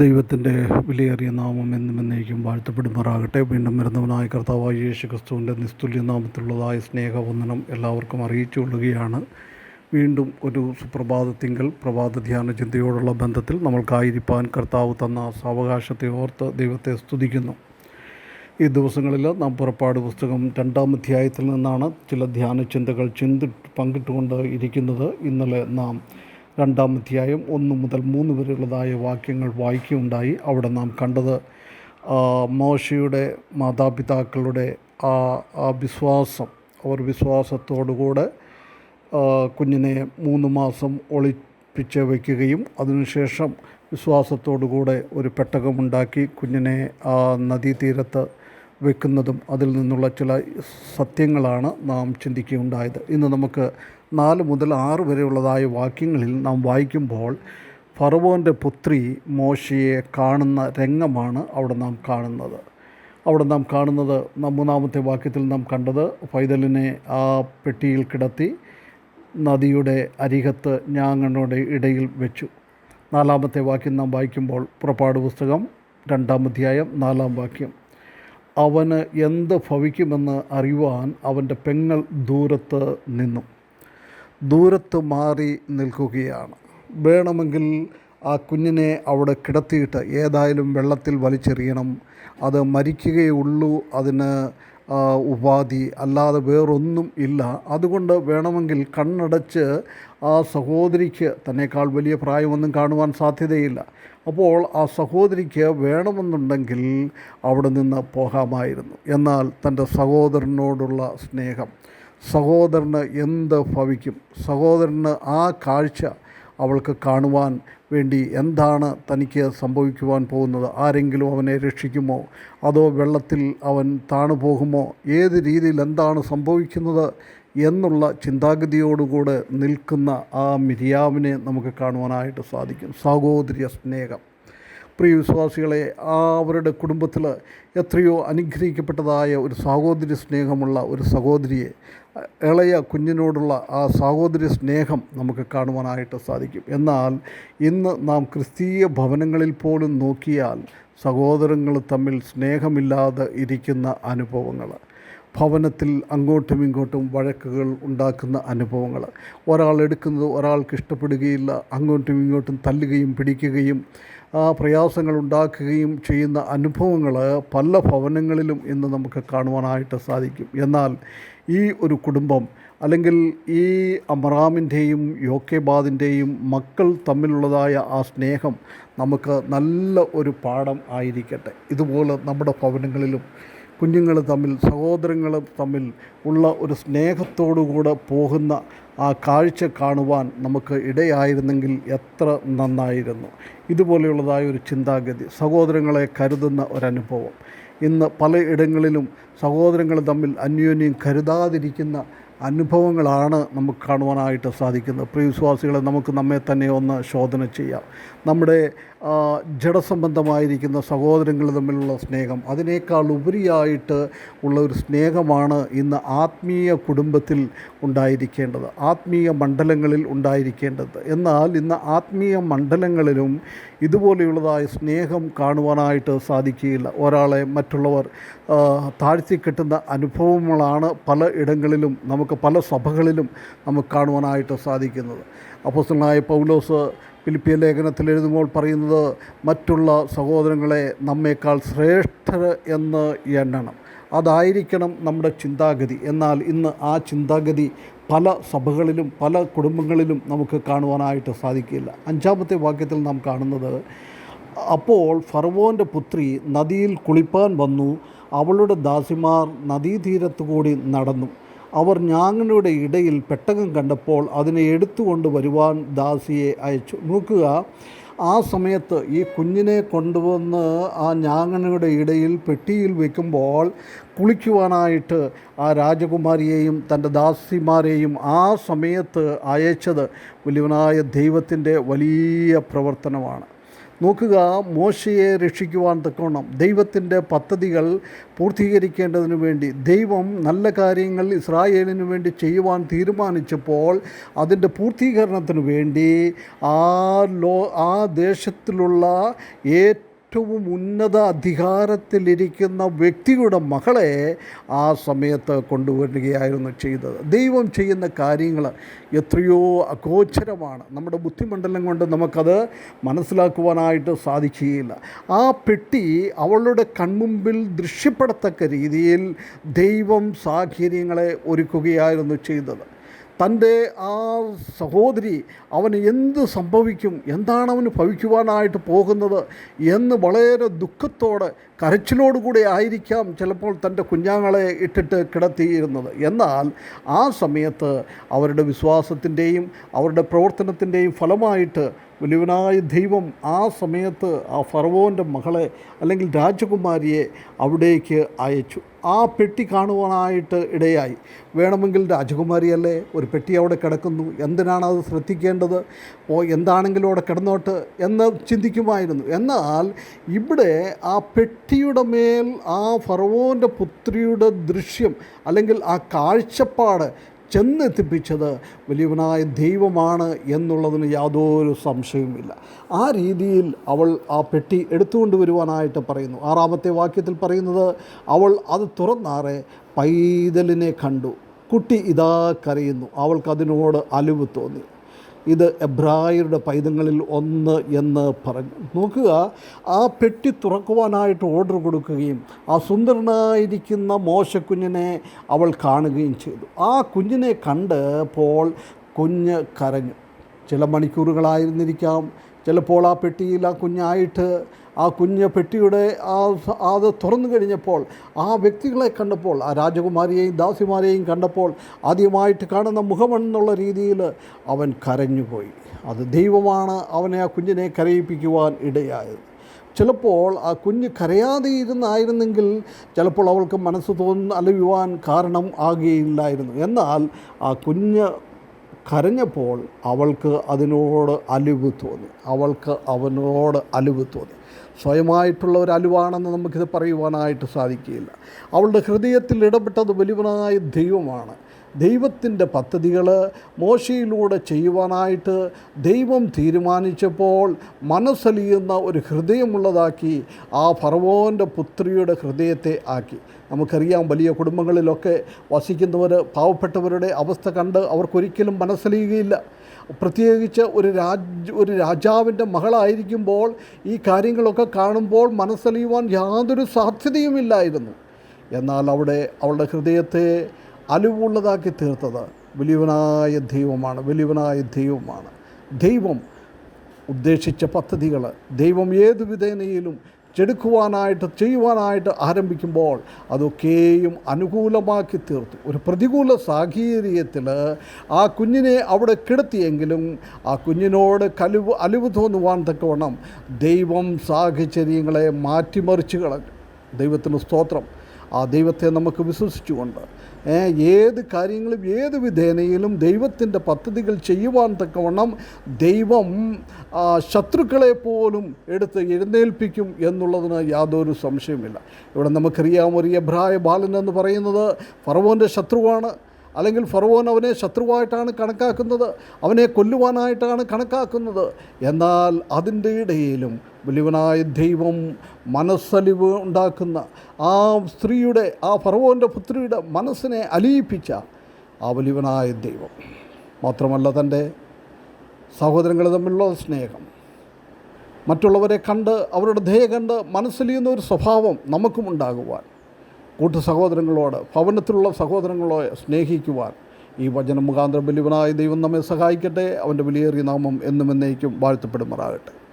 ദൈവത്തിന്റെ വിലയേറിയ നാമം എന്നും എന്നേക്കും വാഴ്ത്തപ്പെടുമാറാകട്ടെ. വീണ്ടും വരുന്നവനായ കർത്താവായ യേശു ക്രിസ്തുവിന്റെ നിസ്തുല്യ നാമത്തിലുള്ളതായ സ്നേഹവന്ദനം എല്ലാവർക്കും അറിയിച്ചു കൊള്ളുകയാണ്. വീണ്ടും ഒരു സുപ്രഭാതത്തിങ്കൽ പ്രഭാത ധ്യാന ചിന്തയോടുള്ള ബന്ധത്തിൽ നമ്മൾക്കായിരിക്കാൻ കർത്താവ് തന്ന സാവകാശത്തെ ഓർത്ത് ദൈവത്തെ സ്തുതിക്കുന്നു. ഈ ദിവസങ്ങളിൽ നാം പുറപ്പാട് പുസ്തകം രണ്ടാം അധ്യായത്തിൽ നിന്നാണ് ചില ധ്യാന ചിന്തകൾ ചിന്തി പങ്കിട്ടുകൊണ്ട് ഇരിക്കുന്നത്. ഇന്നലെ നാം രണ്ടാം അധ്യായം ഒന്ന് മുതൽ മൂന്ന് വരെയുള്ളതായ വാക്യങ്ങൾ വായിക്കുകയുണ്ടായി. അവിടെ നാം കണ്ടത് മോശയുടെ മാതാപിതാക്കളുടെ ആ ആ വിശ്വാസം അവർ വിശ്വാസത്തോടുകൂടെ കുഞ്ഞിനെ മൂന്ന് മാസം ഒളിപ്പിച്ച് വയ്ക്കുകയും അതിനുശേഷം വിശ്വാസത്തോടുകൂടെ ഒരു പെട്ടകമുണ്ടാക്കി കുഞ്ഞിനെ ആ നദീതീരത്ത് വെക്കുന്നതും അതിൽ നിന്നുള്ള ചില സത്യങ്ങളാണ് നാം ചിന്തിക്കുകയുണ്ടായത്. ഇന്ന് നമുക്ക് നാല് മുതൽ ആറ് വരെയുള്ളതായ വാക്യങ്ങളിൽ നാം വായിക്കുമ്പോൾ ഫറവോന്റെ പുത്രി മോശയെ കാണുന്ന രംഗമാണ് അവിടെ നാം കാണുന്നത്. അവിടെ നാം കാണുന്നത് മൂന്നാമത്തെ വാക്യത്തിൽ നാം കണ്ടത് ഫൈതലിനെ ആ പെട്ടിയിൽ കിടത്തി നദിയുടെ അരികത്ത് ഞാങ്ങളുടെ ഇടയിൽ വെച്ചു. നാലാമത്തെ വാക്യം നാം വായിക്കുമ്പോൾ പുറപ്പാട് പുസ്തകം രണ്ടാം അധ്യായം നാലാം വാക്യം. അവന് എന്ത് ഭവിക്കുമെന്ന് അറിയുവാൻ അവന്റെ പെങ്ങൾ ദൂരത്ത് നിന്നു. ദൂരത്ത് മാറി നിൽക്കുകയാണ്. വേണമെങ്കിൽ ആ കുഞ്ഞിനെ അവിടെ കിടത്തിയിട്ട് ഏതായാലും വെള്ളത്തിൽ വലിച്ചെറിയണം. അത് മരിക്കുകയുള്ളൂ അതിന് ഉപാധി അല്ലാതെ വേറൊന്നും ഇല്ല. അതുകൊണ്ട് വേണമെങ്കിൽ കണ്ണടച്ച് ആ സഹോദരിക്ക് തന്നെക്കാൾ വലിയ പ്രായമൊന്നും കാണുവാൻ സാധ്യതയില്ല. അപ്പോൾ ആ സഹോദരിക്ക് വേണമെന്നുണ്ടെങ്കിൽ അവിടെ നിന്ന് പോകാമായിരുന്നു. എന്നാൽ തന്റെ സഹോദരനോടുള്ള സ്നേഹം സഹോദരന് എന്ത് ഭവിക്കും സഹോദരന് ആ കാഴ്ച അവൾക്ക് കാണുവാൻ വേണ്ടി എന്താണ് തനിക്ക് സംഭവിക്കുവാൻ പോകുന്നത്? ആരെങ്കിലും അവനെ രക്ഷിക്കുമോ? അതോ വെള്ളത്തിൽ അവൻ താണു പോകുമോ? ഏത് രീതിയിൽ എന്താണ് സംഭവിക്കുന്നത് എന്നുള്ള ചിന്താഗതിയോടുകൂടെ നിൽക്കുന്ന ആ മിരിയാവിനെ നമുക്ക് കാണുവാനായിട്ട് സാധിക്കും. സാഹോദര്യ സ്നേഹം. പ്രിയ വിശ്വാസികളെ ആ അവരുടെ കുടുംബത്തിൽ എത്രയോ അനുഗ്രഹിക്കപ്പെട്ടതായ ഒരു സഹോദരി സ്നേഹമുള്ള ഒരു സഹോദരിയെ ഇളയ കുഞ്ഞിനോടുള്ള ആ സഹോദരി സ്നേഹം നമുക്ക് കാണുവാനായിട്ട് സാധിക്കും. എന്നാൽ ഇന്ന് നാം ക്രിസ്തീയ ഭവനങ്ങളിൽ പോലും നോക്കിയാൽ സഹോദരങ്ങൾ തമ്മിൽ സ്നേഹമില്ലാതെ ഇരിക്കുന്ന അനുഭവങ്ങൾ ഭവനത്തിൽ അങ്ങോട്ടും ഇങ്ങോട്ടും വഴക്കുകൾ ഉണ്ടാക്കുന്ന അനുഭവങ്ങൾ. ഒരാൾ എടുക്കുന്നത് ഒരാൾക്ക് ഇഷ്ടപ്പെടുകയില്ല അങ്ങോട്ടും ഇങ്ങോട്ടും തല്ലുകയും പിടിക്കുകയും ഉണ്ടാക്കുകയും ചെയ്യുന്ന അനുഭവങ്ങൾ പല ഭവനങ്ങളിലും ഇന്ന് നമുക്ക് കാണുവാനായിട്ട് സാധിക്കും. എന്നാൽ ഈ ഒരു കുടുംബം അല്ലെങ്കിൽ ഈ അമറാമിന്റെയും യോക്കേബാദിന്റെയും മക്കൾ തമ്മിലുള്ളതായ ആ സ്നേഹം നമുക്ക് നല്ല ഒരു പാഠം ആയിരിക്കട്ടെ. ഇതുപോലെ നമ്മുടെ ഭവനങ്ങളിലും കുഞ്ഞുങ്ങൾ തമ്മിൽ സഹോദരങ്ങൾ തമ്മിൽ ഉള്ള ഒരു സ്നേഹത്തോടുകൂടെ പോകുന്ന ആ കാഴ്ച കാണുവാൻ നമുക്ക് ഇടയായിരുന്നെങ്കിൽ എത്ര നന്നായിരുന്നു. ഇതുപോലെയുള്ളതായ ഒരു ചിന്താഗതി സഹോദരങ്ങളെ കരുതുന്ന ഒരനുഭവം. ഇന്ന് പലയിടങ്ങളിലും സഹോദരങ്ങൾ തമ്മിൽ അന്യോന്യം കരുതാതിരിക്കുന്ന അനുഭവങ്ങളാണ് നമുക്ക് കാണുവാനായിട്ട് സാധിക്കുന്നത്. പ്രിയവിശ്വാസികളെ നമുക്ക് നമ്മെ തന്നെ ഒന്ന് ശോധന ചെയ്യാം. നമ്മുടെ ജഡസംബന്ധമായിരിക്കുന്ന സഹോദരങ്ങൾ തമ്മിലുള്ള സ്നേഹം അതിനേക്കാൾ ഉപരിയായിട്ട് ഉള്ള ഒരു സ്നേഹമാണ് ഇന്ന് ആത്മീയ കുടുംബത്തിൽ ഉണ്ടായിരിക്കേണ്ടത് ആത്മീയ മണ്ഡലങ്ങളിൽ ഉണ്ടായിരിക്കേണ്ടത്. എന്നാൽ ഇന്ന് ആത്മീയ മണ്ഡലങ്ങളിലും ഇതുപോലെയുള്ളതായ സ്നേഹം കാണുവാനായിട്ട് സാധിക്കുകയില്ല. ഒരാളെ മറ്റുള്ളവർ താഴ്ത്തിക്കെട്ടുന്ന അനുഭവങ്ങളാണ് പല ഇടങ്ങളിലും നമുക്ക് പല സഭകളിലും നമുക്ക് കാണുവാനായിട്ട് സാധിക്കുന്നത്. അപ്പോസ്തലനായ പൗലോസ് ഫിലിപ്പിയ ലേഖനത്തിൽ എഴുതുമ്പോൾ പറയുന്നത് മറ്റുള്ള സഹോദരങ്ങളെ നമ്മേക്കാൾ ശ്രേഷ്ഠർ എന്ന് എണ്ണണം. അതായിരിക്കണം നമ്മുടെ ചിന്താഗതി. എന്നാൽ ഇന്ന് ആ ചിന്താഗതി പല സഭകളിലും പല കുടുംബങ്ങളിലും നമുക്ക് കാണുവാനായിട്ട് സാധിക്കില്ല അഞ്ചാമത്തെ വാക്യത്തിൽ നാം കാണുന്നത് അപ്പോൾ ഫർവോന്റെ പുത്രി നദിയിൽ കുളിപ്പാൻ വന്നു. അവളുടെ ദാസിമാർ നദീതീരത്തു കൂടി നടന്നു. അവർ ഞാങ്ങനയുടെ ഇടയിൽ പെട്ടകം കണ്ടപ്പോൾ അതിനെ എടുത്തുകൊണ്ട് വരുവാൻ ദാസിയെ അയച്ചു. നോക്കുക ആ സമയത്ത് ഈ കുഞ്ഞിനെ കൊണ്ടുവന്ന് ആ ഞാങ്ങണയുടെ ഇടയിൽ പെട്ടിയിൽ വെക്കുമ്പോൾ കുളിക്കുവാനായിട്ട് ആ രാജകുമാരിയെയും തന്റെ ദാസിമാരെയും ആ സമയത്ത് അയച്ചത് വലിയവനായ ദൈവത്തിന്റെ വലിയ പ്രവർത്തനമാണ്. നോക്കുക മോശയെ രക്ഷിക്കുവാൻ തക്കോണം ദൈവത്തിന്റെ പദ്ധതികൾ പൂർത്തീകരിക്കേണ്ടതിന് വേണ്ടി ദൈവം നല്ല കാര്യങ്ങൾ ഇസ്രായേലിന് വേണ്ടി ചെയ്യുവാൻ തീരുമാനിച്ചപ്പോൾ അതിന്റെ പൂർത്തീകരണത്തിന് വേണ്ടി ആ ലോ ആ ദേശത്തിലുള്ള ഏറ്റവും ഏറ്റവും ഉന്നത അധികാരത്തിലിരിക്കുന്ന വ്യക്തിയുടെ മകളെ ആ സമയത്ത് കൊണ്ടുവരികയായിരുന്നു ചെയ്തത്. ദൈവം ചെയ്യുന്ന കാര്യങ്ങൾ എത്രയോ അഗോചരമാണ് നമ്മുടെ ബുദ്ധിമണ്ഡലം കൊണ്ട് നമുക്കത് മനസ്സിലാക്കുവാനായിട്ട് സാധിക്കുകയില്ല. ആ പെട്ടി അവളുടെ കൺമുമ്പിൽ ദൃശ്യപ്പെടത്തക്ക രീതിയിൽ ദൈവം സാഹചര്യങ്ങളെ ഒരുക്കുകയായിരുന്നു ചെയ്തത്. തന്റെ ആ സഹോദരി അവന് എന്ത് സംഭവിക്കും എന്താണ് അവന് ഭവിക്കുവാനായിട്ട് പോകുന്നത് എന്ന് വളരെ ദുഃഖത്തോടെ കരച്ചിലോടുകൂടി ആയിരിക്കാം ചിലപ്പോൾ തന്റെ കുഞ്ഞാങ്ങളെ ഇട്ടിട്ട് കിടത്തിയിരുന്നത്. എന്നാൽ ആ സമയത്ത് അവരുടെ വിശ്വാസത്തിന്റെയും അവരുടെ പ്രവർത്തനത്തിന്റെയും ഫലമായിട്ട് വലിയവനായ ദൈവം ആ സമയത്ത് ആ ഫറവോന്റെ മകളെ അല്ലെങ്കിൽ രാജകുമാരിയെ അവിടേക്ക് അയച്ചു. ആ പെട്ടി കാണുവാനായിട്ട് ഇടയായി. വേണമെങ്കിൽ രാജകുമാരിയല്ലേ? ഒരു പെട്ടി അവിടെ കിടക്കുന്നു. എന്തിനാണ് അത് ശ്രദ്ധിക്കേണ്ടത്? ഓ എന്താണെങ്കിലും അവിടെ കിടന്നോട്ട് എന്ന് ചിന്തിക്കുമായിരുന്നു. എന്നാൽ ഇവിടെ ആ പെട്ടിയുടെ മേൽ ആ ഫറവോന്റെ പുത്രിയുടെ ദൃശ്യം അല്ലെങ്കിൽ ആ കാഴ്ചപ്പാട് ചെന്നെത്തിപ്പിച്ചത് വലിയവനായ ദൈവമാണ് എന്നുള്ളതിന് യാതൊരു സംശയവുമില്ല. ആ രീതിയിൽ അവൾ ആ പെട്ടി എടുത്തുകൊണ്ട് വരുവാനായിട്ട് പറയുന്നു. ആറാമത്തെ വാക്യത്തിൽ പറയുന്നത് അവൾ അത് തുറന്നാറെ പൈതലിനെ കണ്ടു. കുട്ടി ഇതാ കരയുന്നു. അവൾക്കതിനോട് അലിവ് തോന്നി. ഇത് എബ്രായരുടെ പൈതങ്ങളിൽ ഒന്ന് എന്ന് പറഞ്ഞു. നോക്കുക ആ പെട്ടി തുറക്കുവാനായിട്ട് ഓർഡർ കൊടുക്കുകയും ആ സുന്ദരനായിരിക്കുന്ന മോശക്കുഞ്ഞിനെ അവൾ കാണുകയും ചെയ്തു. ആ കുഞ്ഞിനെ കണ്ടപ്പോൾ കുഞ്ഞ് കരഞ്ഞു. ചില മണിക്കൂറുകളായിരുന്നിരിക്കാം ചിലപ്പോൾ ആ പെട്ടിയിൽ ആ കുഞ്ഞായിട്ട് ആ കുഞ്ഞ് പെട്ടിയുടെ ആ അത് തുറന്നു കഴിഞ്ഞപ്പോൾ ആ വ്യക്തികളെ കണ്ടപ്പോൾ ആ രാജകുമാരിയെയും ദാസിമാരെയും കണ്ടപ്പോൾ ആദ്യമായിട്ട് കാണുന്ന മുഖമെന്നുള്ള രീതിയിൽ അവൻ കരഞ്ഞുപോയി. അത് ദൈവമാണ് അവനെ ആ കുഞ്ഞിനെ കരയിപ്പിക്കുവാൻ ഇടയായത്. ചിലപ്പോൾ ആ കുഞ്ഞ് കരയാതെ ഇരുന്നായിരുന്നെങ്കിൽ ചിലപ്പോൾ അവൾക്ക് മനസ്സ് തോന്നുന്ന അലയുവാൻ കാരണം ആകുകയില്ലായിരുന്നു. എന്നാൽ ആ കുഞ്ഞ് കരഞ്ഞപ്പോൾ അവൾക്ക് അതിനോട് അലിവ് തോന്നി. അവൾക്ക് അവനോട് അലിവ് തോന്നി. സ്വയമായിട്ടുള്ള ഒരു അലിവാണെന്ന് നമുക്കിത് പറയുവാനായിട്ട് സാധിക്കുകയില്ല. അവളുടെ ഹൃദയത്തിൽ ഇടപെട്ടത് വലിയവനായ ദൈവമാണ്. ദൈവത്തിന്റെ പദ്ധതികൾ മോശയിലൂടെ ചെയ്യുവാനായിട്ട് ദൈവം തീരുമാനിച്ചപ്പോൾ മനസ്സലിയുന്ന ഒരു ഹൃദയമുള്ളതാക്കി ആ ഫറവോന്റെ പുത്രിയുടെ ഹൃദയത്തെ ആക്കി. നമുക്കറിയാം വലിയ കുടുംബങ്ങളിലൊക്കെ വസിക്കുന്നവർ പാവപ്പെട്ടവരുടെ അവസ്ഥ കണ്ട് അവർക്കൊരിക്കലും മനസ്സലിയുകയില്ല. പ്രത്യേകിച്ച് ഒരു രാജ് ഒരു രാജാവിന്റെ മകളായിരിക്കുമ്പോൾ ഈ കാര്യങ്ങളൊക്കെ കാണുമ്പോൾ മനസ്സലിയുവാൻ യാതൊരു സാധ്യതയുമില്ലായിരുന്നു. എന്നാൽ അവിടെ അവളുടെ ഹൃദയത്തെ അലിവുള്ളതാക്കി തീർത്തത് വലിയവനായ ദൈവമാണ് വലിയവനായ ദൈവമാണ്. ദൈവം ഉദ്ദേശിച്ച പദ്ധതികൾ ദൈവം ഏത് വിധേനയിലും ചെടുക്കുവാനായിട്ട് ചെയ്യുവാനായിട്ട് ആരംഭിക്കുമ്പോൾ അതൊക്കെയും അനുകൂലമാക്കി തീർത്തു. ഒരു പ്രതികൂല സാഹചര്യത്തിൽ ആ കുഞ്ഞിനെ അവിടെ കിടത്തിയെങ്കിലും ആ കുഞ്ഞിനോട് കലിവ് അലിവ് തോന്നുവാൻ തക്കവണ്ണം ദൈവം സാഹചര്യങ്ങളെ മാറ്റിമറിച്ച് കളഞ്ഞു. ദൈവത്തിന് സ്തോത്രം. ആ ദൈവത്തെ നമുക്ക് വിശ്വസിച്ചുകൊണ്ട് ഏത് കാര്യങ്ങളും ഏത് വിധേനയിലും ദൈവത്തിന്റെ പദ്ധതികൾ ചെയ്യുവാൻ തക്കവണ്ണം ദൈവം ശത്രുക്കളെ പോലും എടുത്ത് എഴുന്നേൽപ്പിക്കും എന്നുള്ളതിന് യാതൊരു സംശയമില്ല ഇവിടെ നമുക്കറിയാം ഒരു എബ്രായ ബാലൻ എന്ന് പറയുന്നത് ഫറവോന്റെ ശത്രുവാണ്. അല്ലെങ്കിൽ ഫറവോൻ അവനെ ശത്രുവായിട്ടാണ് കണക്കാക്കുന്നത് അവനെ കൊല്ലുവാനായിട്ടാണ് കണക്കാക്കുന്നത്. എന്നാൽ അതിന്റെ ഇടയിലും വലിയവനായ ദൈവം മനസ്സലിവ് ഉണ്ടാക്കുന്ന ആ സ്ത്രീയുടെ ആ ഫറവോന്റെ പുത്രിയുടെ മനസ്സിനെ അലിയിപ്പിച്ച ആ വലിയവനായ ദൈവം. മാത്രമല്ല തന്റെ സഹോദരങ്ങൾ തമ്മിലുള്ള സ്നേഹം. മറ്റുള്ളവരെ കണ്ട് അവരുടെ ദയ കണ്ട് മനസ്സിലിയുന്ന ഒരു സ്വഭാവം നമുക്കും ഉണ്ടാകുവാൻ കൂട്ടു സഹോദരങ്ങളോട് ഭവനത്തിലുള്ള സഹോദരങ്ങളെ സ്നേഹിക്കുവാൻ ഈ വചനം മുഖാന്തരം വലിയവനായ ദൈവം നമ്മെ സഹായിക്കട്ടെ. അവന്റെ വിലയേറിയ നാമം എന്നും എന്നേക്കും വാഴ്ത്തപ്പെടുമാറാകട്ടെ.